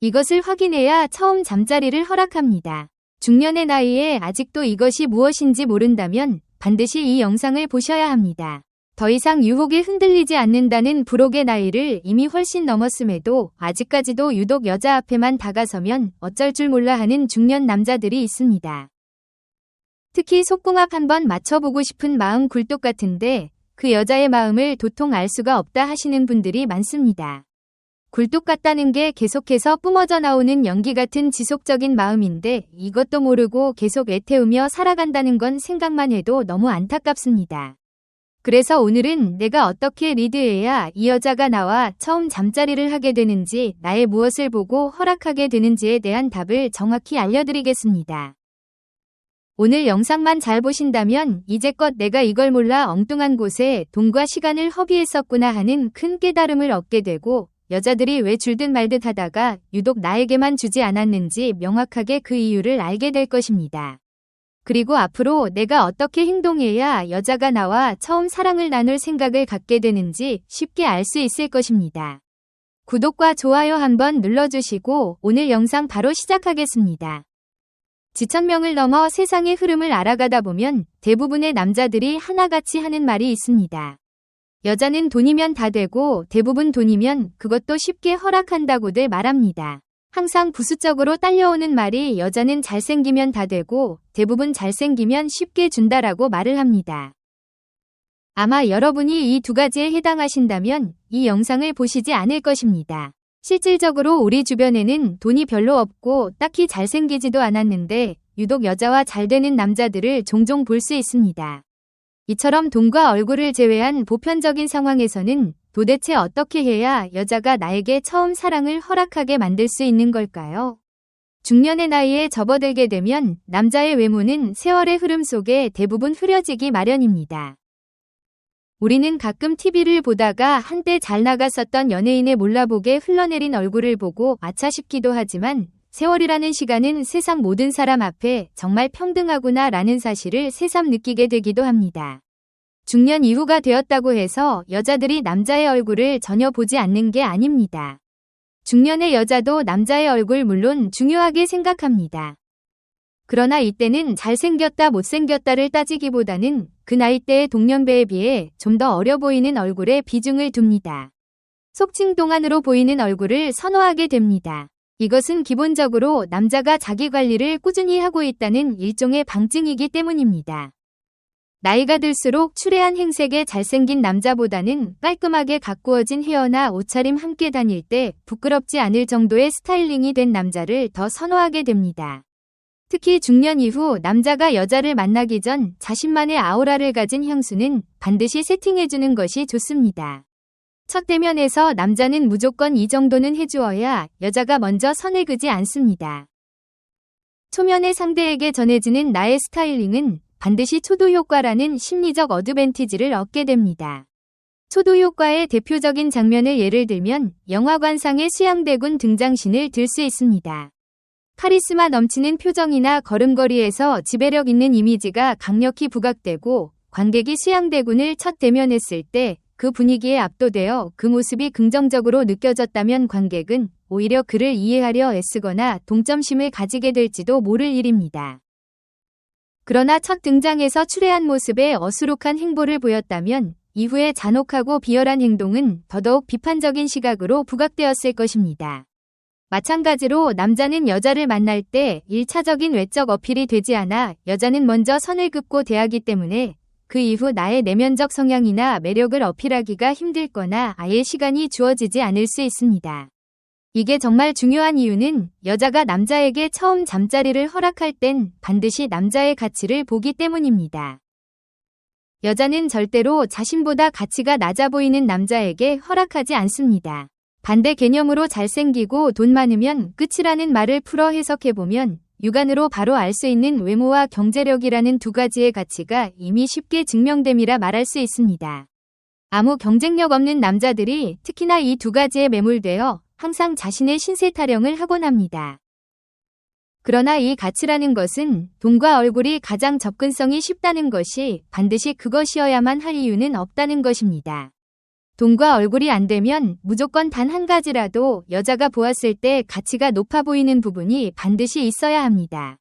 이것을 확인해야 처음 잠자리를 허락합니다. 중년의 나이에 아직도 이것이 무엇인지 모른다면 반드시 이 영상을 보셔야 합니다. 더 이상 유혹에 흔들리지 않는다는 부록의 나이를 이미 훨씬 넘었음에도 아직까지도 유독 여자 앞에만 다가서면 어쩔 줄 몰라 하는 중년 남자들이 있습니다. 특히 속궁합 한번 맞춰보고 싶은 마음 굴뚝 같은데 그 여자의 마음을 도통 알 수가 없다 하시는 분들이 많습니다. 굴뚝 같다는 게 계속해서 뿜어져 나오는 연기 같은 지속적인 마음인데 이것도 모르고 계속 애태우며 살아간다는 건 생각만 해도 너무 안타깝습니다. 그래서 오늘은 내가 어떻게 리드해야 이 여자가 나와 처음 잠자리를 하게 되는지 나의 무엇을 보고 허락하게 되는지에 대한 답을 정확히 알려드리겠습니다. 오늘 영상만 잘 보신다면 이제껏 내가 이걸 몰라 엉뚱한 곳에 돈과 시간을 허비했었구나 하는 큰 깨달음을 얻게 되고 여자들이 왜 줄듯 말듯 하다가 유독 나에게만 주지 않았는지 명확하게 그 이유를 알게 될 것입니다. 그리고 앞으로 내가 어떻게 행동해야 여자가 나와 처음 사랑을 나눌 생각을 갖게 되는지 쉽게 알 수 있을 것입니다. 구독과 좋아요 한번 눌러주시고 오늘 영상 바로 시작하겠습니다. 지천명을 넘어 세상의 흐름을 알아가다 보면 대부분의 남자들이 하나같이 하는 말이 있습니다. 여자는 돈이면 다 되고 대부분 돈이면 그것도 쉽게 허락한다고들 말합니다. 항상 부수적으로 딸려오는 말이 여자는 잘생기면 다 되고 대부분 잘생기면 쉽게 준다라고 말을 합니다. 아마 여러분이 이 두 가지에 해당하신다면 이 영상을 보시지 않을 것입니다. 실질적으로 우리 주변에는 돈이 별로 없고 딱히 잘생기지도 않았는데 유독 여자와 잘 되는 남자들을 종종 볼 수 있습니다. 이처럼 돈과 얼굴을 제외한 보편적인 상황에서는 도대체 어떻게 해야 여자가 나에게 처음 사랑을 허락하게 만들 수 있는 걸까요? 중년의 나이에 접어들게 되면 남자의 외모는 세월의 흐름 속에 대부분 흐려지기 마련입니다. 우리는 가끔 TV를 보다가 한때 잘 나갔었던 연예인의 몰라보게 흘러내린 얼굴을 보고 아차 싶기도 하지만 세월이라는 시간은 세상 모든 사람 앞에 정말 평등하구나 라는 사실을 새삼 느끼게 되기도 합니다. 중년 이후가 되었다고 해서 여자들이 남자의 얼굴을 전혀 보지 않는 게 아닙니다. 중년의 여자도 남자의 얼굴 물론 중요하게 생각합니다. 그러나 이때는 잘생겼다 못생겼다를 따지기보다는 그 나이대의 동년배에 비해 좀 더 어려 보이는 얼굴에 비중을 둡니다. 속칭 동안으로 보이는 얼굴을 선호하게 됩니다. 이것은 기본적으로 남자가 자기 관리를 꾸준히 하고 있다는 일종의 방증이기 때문입니다. 나이가 들수록 추레한 행색의 잘생긴 남자보다는 깔끔하게 가꾸어진 헤어나 옷차림 함께 다닐 때 부끄럽지 않을 정도의 스타일링이 된 남자를 더 선호하게 됩니다. 특히 중년 이후 남자가 여자를 만나기 전 자신만의 아우라를 가진 향수는 반드시 세팅해주는 것이 좋습니다. 첫 대면에서 남자는 무조건 이 정도는 해주어야 여자가 먼저 선을 그지 않습니다. 초면의 상대에게 전해지는 나의 스타일링은 반드시 초도 효과라는 심리적 어드밴티지를 얻게 됩니다. 초도 효과의 대표적인 장면을 예를 들면 영화관상의 수양대군 등장신을 들 수 있습니다. 카리스마 넘치는 표정이나 걸음걸이에서 지배력 있는 이미지가 강력히 부각되고 관객이 수양대군을 첫 대면했을 때 그 분위기에 압도되어 그 모습이 긍정적으로 느껴졌다면 관객은 오히려 그를 이해하려 애쓰거나 동점심을 가지게 될지도 모를 일입니다. 그러나 첫 등장에서 추레한 모습에 어수룩한 행보를 보였다면 이후에 잔혹하고 비열한 행동은 더더욱 비판적인 시각으로 부각되었을 것입니다. 마찬가지로 남자는 여자를 만날 때 1차적인 외적 어필이 되지 않아 여자는 먼저 선을 긋고 대하기 때문에 그 이후 나의 내면적 성향이나 매력을 어필하기가 힘들거나 아예 시간이 주어지지 않을 수 있습니다. 이게 정말 중요한 이유는 여자가 남자에게 처음 잠자리를 허락할 땐 반드시 남자의 가치를 보기 때문입니다. 여자는 절대로 자신보다 가치가 낮아 보이는 남자에게 허락하지 않습니다. 반대 개념으로 잘생기고 돈 많으면 끝이라는 말을 풀어 해석해보면 육안으로 바로 알 수 있는 외모와 경제력이라는 두 가지의 가치가 이미 쉽게 증명됨이라 말할 수 있습니다. 아무 경쟁력 없는 남자들이 특히나 이 두 가지에 매몰되어 항상 자신의 신세 타령을 하곤 합니다. 그러나 이 가치라는 것은 돈과 얼굴이 가장 접근성이 쉽다는 것이 반드시 그것이어야만 할 이유는 없다는 것입니다. 돈과 얼굴이 안 되면 무조건 단 한 가지라도 여자가 보았을 때 가치가 높아 보이는 부분이 반드시 있어야 합니다.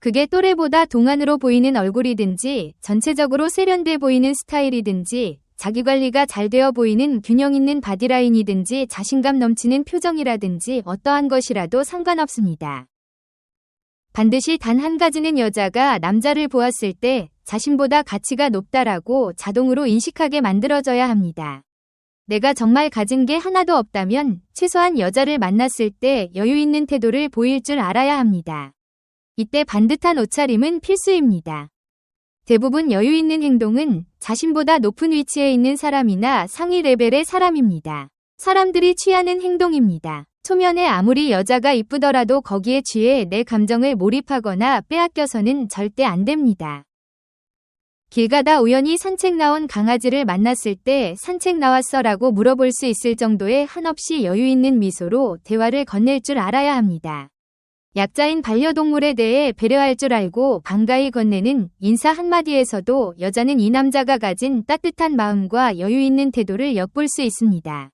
그게 또래보다 동안으로 보이는 얼굴이든지 전체적으로 세련돼 보이는 스타일이든지 자기관리가 잘 되어 보이는 균형 있는 바디라인이든지 자신감 넘치는 표정이라든지 어떠한 것이라도 상관없습니다. 반드시 단 한 가지는 여자가 남자를 보았을 때 자신보다 가치가 높다라고 자동으로 인식하게 만들어져야 합니다. 내가 정말 가진 게 하나도 없다면 최소한 여자를 만났을 때 여유 있는 태도를 보일 줄 알아야 합니다. 이때 반듯한 옷차림은 필수입니다. 대부분 여유 있는 행동은 자신보다 높은 위치에 있는 사람이나 상위 레벨의 사람입니다. 사람들이 취하는 행동입니다. 초면에 아무리 여자가 이쁘더라도 거기에 취해 내 감정을 몰입하거나 빼앗겨서는 절대 안 됩니다. 길 가다 우연히 산책 나온 강아지를 만났을 때 산책 나왔어 라고 물어볼 수 있을 정도의 한없이 여유 있는 미소로 대화를 건넬 줄 알아야 합니다. 약자인 반려동물에 대해 배려할 줄 알고 반가이 건네는 인사 한마디에서도 여자는 이 남자가 가진 따뜻한 마음과 여유 있는 태도를 엿볼 수 있습니다.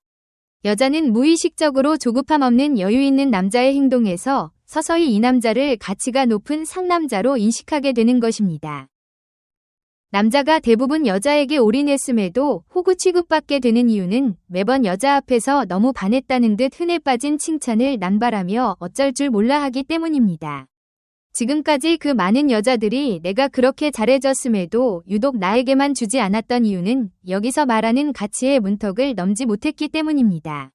여자는 무의식적으로 조급함 없는 여유 있는 남자의 행동에서 서서히 이 남자를 가치가 높은 상남자로 인식하게 되는 것입니다. 남자가 대부분 여자에게 올인했음에도 호구 취급받게 되는 이유는 매번 여자 앞에서 너무 반했다는 듯 흔해 빠진 칭찬을 남발하며 어쩔 줄 몰라 하기 때문입니다. 지금까지 그 많은 여자들이 내가 그렇게 잘해줬음에도 유독 나에게만 주지 않았던 이유는 여기서 말하는 가치의 문턱을 넘지 못했기 때문입니다.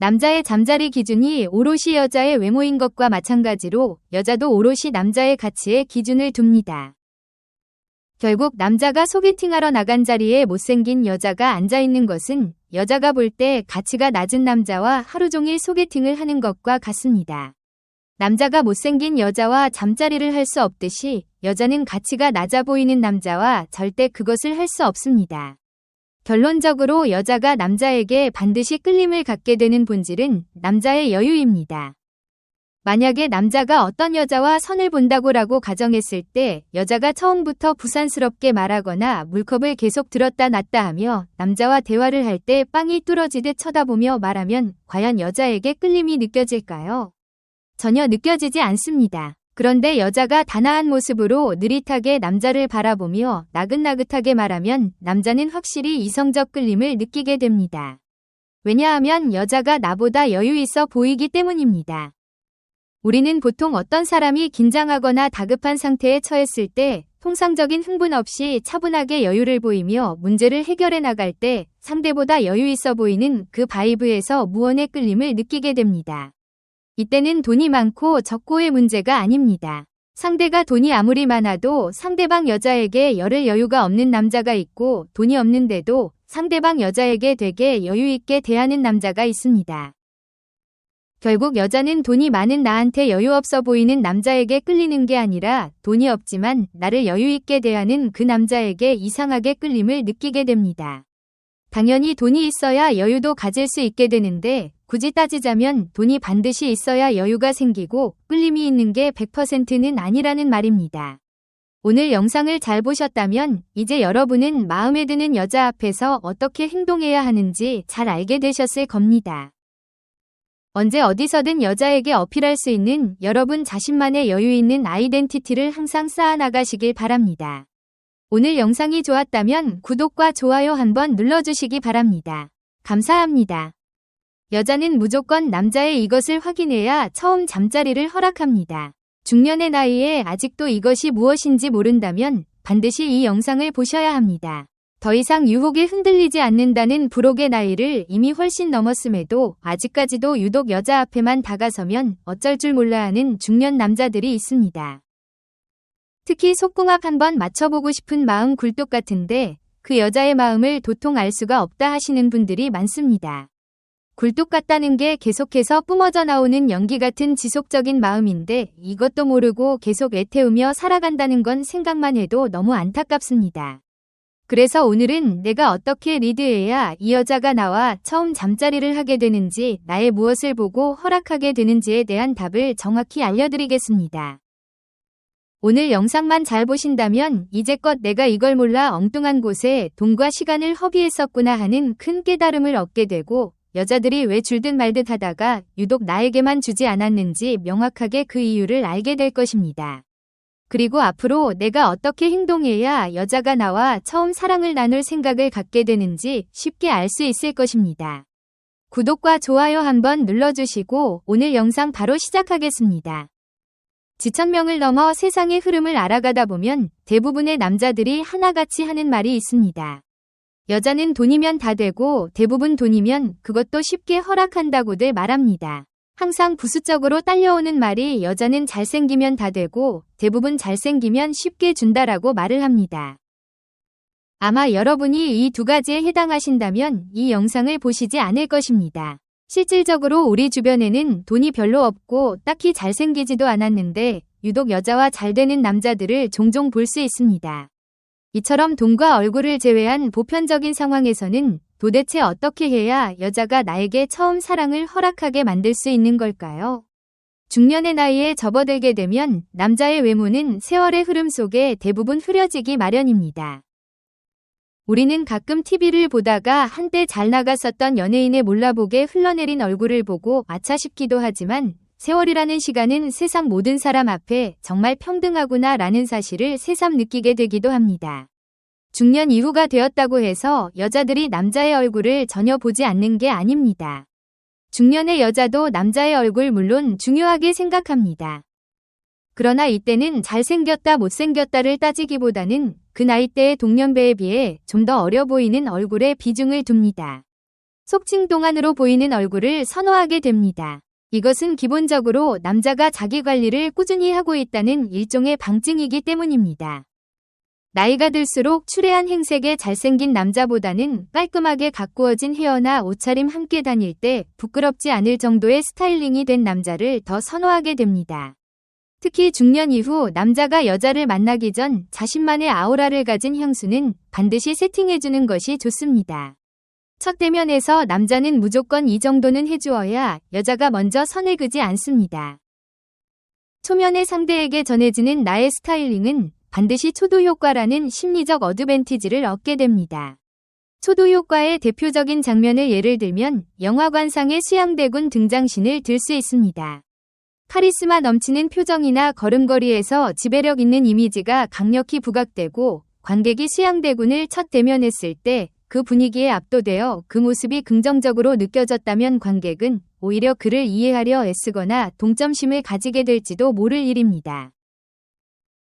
남자의 잠자리 기준이 오롯이 여자의 외모인 것과 마찬가지로 여자도 오롯이 남자의 가치에 기준을 둡니다. 결국 남자가 소개팅하러 나간 자리에 못생긴 여자가 앉아있는 것은 여자가 볼 때 가치가 낮은 남자와 하루 종일 소개팅을 하는 것과 같습니다. 남자가 못생긴 여자와 잠자리를 할 수 없듯이 여자는 가치가 낮아 보이는 남자와 절대 그것을 할 수 없습니다. 결론적으로 여자가 남자에게 반드시 끌림을 갖게 되는 본질은 남자의 여유입니다. 만약에 남자가 어떤 여자와 선을 본다고라고 가정했을 때 여자가 처음부터 부산스럽게 말하거나 물컵을 계속 들었다 놨다 하며 남자와 대화를 할 때 빵이 뚫어지듯 쳐다보며 말하면 과연 여자에게 끌림이 느껴질까요? 전혀 느껴지지 않습니다. 그런데 여자가 단아한 모습으로 느릿하게 남자를 바라보며 나긋나긋하게 말하면 남자는 확실히 이성적 끌림을 느끼게 됩니다. 왜냐하면 여자가 나보다 여유 있어 보이기 때문입니다. 우리는 보통 어떤 사람이 긴장하거나 다급한 상태에 처했을 때 통상적인 흥분 없이 차분하게 여유를 보이며 문제를 해결해 나갈 때 상대보다 여유 있어 보이는 그 바이브에서 무언의 끌림을 느끼게 됩니다. 이때는 돈이 많고 적고의 문제가 아닙니다. 상대가 돈이 아무리 많아도 상대방 여자에게 열을 여유가 없는 남자가 있고 돈이 없는데도 상대방 여자에게 되게 여유 있게 대하는 남자가 있습니다. 결국 여자는 돈이 많은 나한테 여유 없어 보이는 남자에게 끌리는 게 아니라 돈이 없지만 나를 여유 있게 대하는 그 남자에게 이상하게 끌림을 느끼게 됩니다. 당연히 돈이 있어야 여유도 가질 수 있게 되는데 굳이 따지자면 돈이 반드시 있어야 여유가 생기고 끌림이 있는 게 100%는 아니라는 말입니다. 오늘 영상을 잘 보셨다면 이제 여러분은 마음에 드는 여자 앞에서 어떻게 행동해야 하는지 잘 알게 되셨을 겁니다. 언제 어디서든 여자에게 어필할 수 있는 여러분 자신만의 여유 있는 아이덴티티를 항상 쌓아나가시길 바랍니다. 오늘 영상이 좋았다면 구독과 좋아요 한번 눌러주시기 바랍니다. 감사합니다. 여자는 무조건 남자의 이것을 확인해야 처음 잠자리를 허락합니다. 중년의 나이에 아직도 이것이 무엇인지 모른다면 반드시 이 영상을 보셔야 합니다. 더 이상 유혹에 흔들리지 않는다는 부록의 나이를 이미 훨씬 넘었음에도 아직까지도 유독 여자 앞에만 다가서면 어쩔 줄 몰라 하는 중년 남자들이 있습니다. 특히 속궁합 한번 맞춰보고 싶은 마음 굴뚝 같은데 그 여자의 마음을 도통 알 수가 없다 하시는 분들이 많습니다. 굴뚝 같다는 게 계속해서 뿜어져 나오는 연기 같은 지속적인 마음인데 이것도 모르고 계속 애태우며 살아간다는 건 생각만 해도 너무 안타깝습니다. 그래서 오늘은 내가 어떻게 리드해야 이 여자가 나와 처음 잠자리를 하게 되는지 나의 무엇을 보고 허락하게 되는지에 대한 답을 정확히 알려드리겠습니다. 오늘 영상만 잘 보신다면 이제껏 내가 이걸 몰라 엉뚱한 곳에 돈과 시간을 허비했었구나 하는 큰 깨달음을 얻게 되고 여자들이 왜 줄듯 말듯 하다가 유독 나에게만 주지 않았는지 명확하게 그 이유를 알게 될 것입니다. 그리고 앞으로 내가 어떻게 행동해야 여자가 나와 처음 사랑을 나눌 생각을 갖게 되는지 쉽게 알 수 있을 것입니다. 구독과 좋아요 한번 눌러주시고 오늘 영상 바로 시작하겠습니다. 지천명을 넘어 세상의 흐름을 알아가다 보면 대부분의 남자들이 하나같이 하는 말이 있습니다. 여자는 돈이면 다 되고 대부분 돈이면 그것도 쉽게 허락한다고들 말합니다. 항상 부수적으로 딸려오는 말이 여자는 잘생기면 다 되고 대부분 잘생기면 쉽게 준다라고 말을 합니다. 아마 여러분이 이 두 가지에 해당하신다면 이 영상을 보시지 않을 것입니다. 실질적으로 우리 주변에는 돈이 별로 없고 딱히 잘생기지도 않았는데 유독 여자와 잘 되는 남자들을 종종 볼 수 있습니다. 이처럼 돈과 얼굴을 제외한 보편적인 상황에서는 도대체 어떻게 해야 여자가 나에게 처음 사랑을 허락하게 만들 수 있는 걸까요? 중년의 나이에 접어들게 되면 남자의 외모는 세월의 흐름 속에 대부분 흐려지기 마련입니다. 우리는 가끔 TV를 보다가 한때 잘 나갔었던 연예인의 몰라보게 흘러내린 얼굴을 보고 아차 싶기도 하지만 세월이라는 시간은 세상 모든 사람 앞에 정말 평등하구나 라는 사실을 새삼 느끼게 되기도 합니다. 중년 이후가 되었다고 해서 여자들이 남자의 얼굴을 전혀 보지 않는 게 아닙니다. 중년의 여자도 남자의 얼굴 물론 중요하게 생각합니다. 그러나 이때는 잘생겼다 못생겼다를 따지기보다는 그 나이대의 동년배에 비해 좀 더 어려 보이는 얼굴에 비중을 둡니다. 속칭 동안으로 보이는 얼굴을 선호하게 됩니다. 이것은 기본적으로 남자가 자기 관리를 꾸준히 하고 있다는 일종의 방증이기 때문입니다. 나이가 들수록 추레한 행색에 잘생긴 남자보다는 깔끔하게 가꾸어진 헤어나 옷차림 함께 다닐 때 부끄럽지 않을 정도의 스타일링이 된 남자를 더 선호하게 됩니다. 특히 중년 이후 남자가 여자를 만나기 전 자신만의 아우라를 가진 향수는 반드시 세팅해주는 것이 좋습니다. 첫 대면에서 남자는 무조건 이 정도는 해주어야 여자가 먼저 선을 그지 않습니다. 초면의 상대에게 전해지는 나의 스타일링은 반드시 초도 효과라는 심리적 어드밴티지를 얻게 됩니다. 초도 효과의 대표적인 장면을 예를 들면 영화관상의 수양대군 등장신을 들 수 있습니다. 카리스마 넘치는 표정이나 걸음걸이에서 지배력 있는 이미지가 강력히 부각되고 관객이 수양대군을 첫 대면했을 때 그 분위기에 압도되어 그 모습이 긍정적으로 느껴졌다면 관객은 오히려 그를 이해하려 애쓰거나 동점심을 가지게 될지도 모를 일입니다.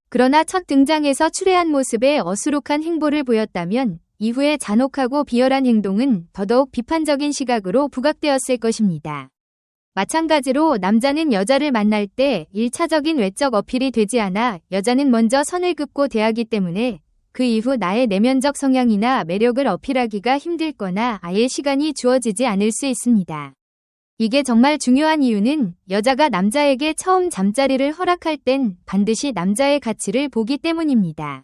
그러나 첫 등장에서 추레한 모습에 어수룩한 행보를 보였다면 이후에 잔혹하고 비열한 행동은 더더욱 비판적인 시각으로 부각되었을 것입니다. 마찬가지로 남자는 여자를 만날 때 1차적인 외적 어필이 되지 않아 여자는 먼저 선을 긋고 대하기 때문에 그 이후 나의 내면적 성향이나 매력을 어필하기가 힘들거나 아예 시간이 주어지지 않을 수 있습니다. 이게 정말 중요한 이유는 여자가 남자에게 처음 잠자리를 허락할 땐 반드시 남자의 가치를 보기 때문입니다.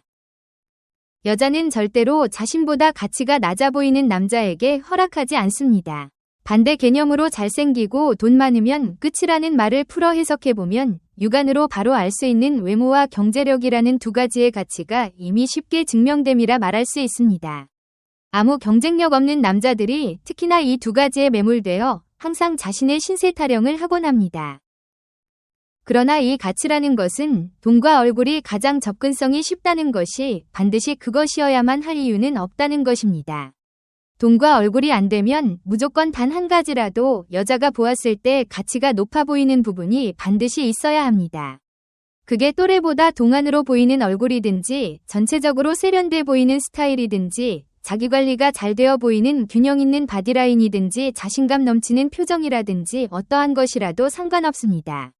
여자는 절대로 자신보다 가치가 낮아 보이는 남자에게 허락하지 않습니다. 반대 개념으로 잘생기고 돈 많으면 끝이라는 말을 풀어 해석해보면 육안으로 바로 알 수 있는 외모와 경제력이라는 두 가지의 가치가 이미 쉽게 증명됨이라 말할 수 있습니다. 아무 경쟁력 없는 남자들이 특히나 이 두 가지에 매몰되어 항상 자신의 신세 타령을 하곤 합니다. 그러나 이 가치라는 것은 돈과 얼굴이 가장 접근성이 쉽다는 것이 반드시 그것이어야만 할 이유는 없다는 것입니다. 돈과 얼굴이 안 되면 무조건 단 한 가지라도 여자가 보았을 때 가치가 높아 보이는 부분이 반드시 있어야 합니다. 그게 또래보다 동안으로 보이는 얼굴이든지 전체적으로 세련돼 보이는 스타일이든지 자기 관리가 잘 되어 보이는 균형 있는 바디라인이든지 자신감 넘치는 표정이라든지 어떠한 것이라도 상관없습니다.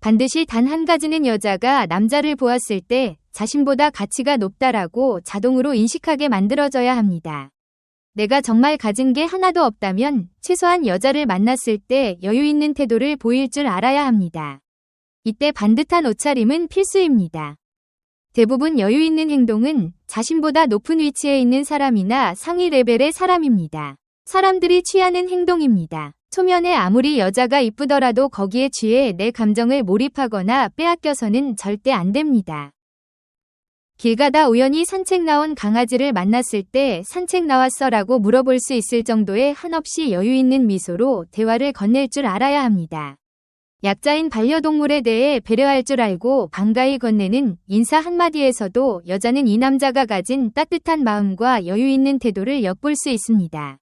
반드시 단 한 가지는 여자가 남자를 보았을 때 자신보다 가치가 높다라고 자동으로 인식하게 만들어져야 합니다. 내가 정말 가진 게 하나도 없다면 최소한 여자를 만났을 때 여유 있는 태도를 보일 줄 알아야 합니다. 이때 반듯한 옷차림은 필수입니다. 대부분 여유 있는 행동은 자신보다 높은 위치에 있는 사람이나 상위 레벨의 사람입니다. 사람들이 취하는 행동입니다. 초면에 아무리 여자가 이쁘더라도 거기에 취해 내 감정을 몰입하거나 빼앗겨서는 절대 안 됩니다. 길 가다 우연히 산책 나온 강아지를 만났을 때 산책 나왔어 라고 물어볼 수 있을 정도의 한없이 여유 있는 미소로 대화를 건넬 줄 알아야 합니다. 약자인 반려동물에 대해 배려할 줄 알고 반가이 건네는 인사 한마디에서도 여자는 이 남자가 가진 따뜻한 마음과 여유 있는 태도를 엿볼 수 있습니다.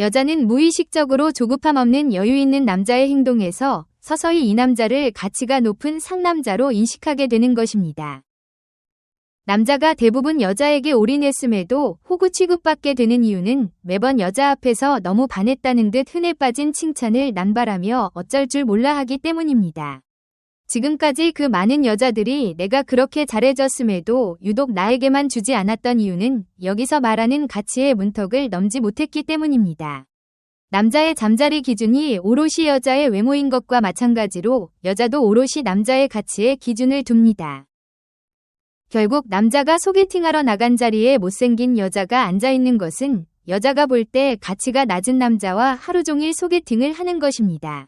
여자는 무의식적으로 조급함 없는 여유 있는 남자의 행동에서 서서히 이 남자를 가치가 높은 상남자로 인식하게 되는 것입니다. 남자가 대부분 여자에게 올인했음에도 호구 취급받게 되는 이유는 매번 여자 앞에서 너무 반했다는 듯 흔해 빠진 칭찬을 남발하며 어쩔 줄 몰라 하기 때문입니다. 지금까지 그 많은 여자들이 내가 그렇게 잘해줬음에도 유독 나에게만 주지 않았던 이유는 여기서 말하는 가치의 문턱을 넘지 못했기 때문입니다. 남자의 잠자리 기준이 오롯이 여자의 외모인 것과 마찬가지로 여자도 오롯이 남자의 가치에 기준을 둡니다. 결국 남자가 소개팅하러 나간 자리에 못생긴 여자가 앉아있는 것은 여자가 볼 때 가치가 낮은 남자와 하루 종일 소개팅을 하는 것입니다.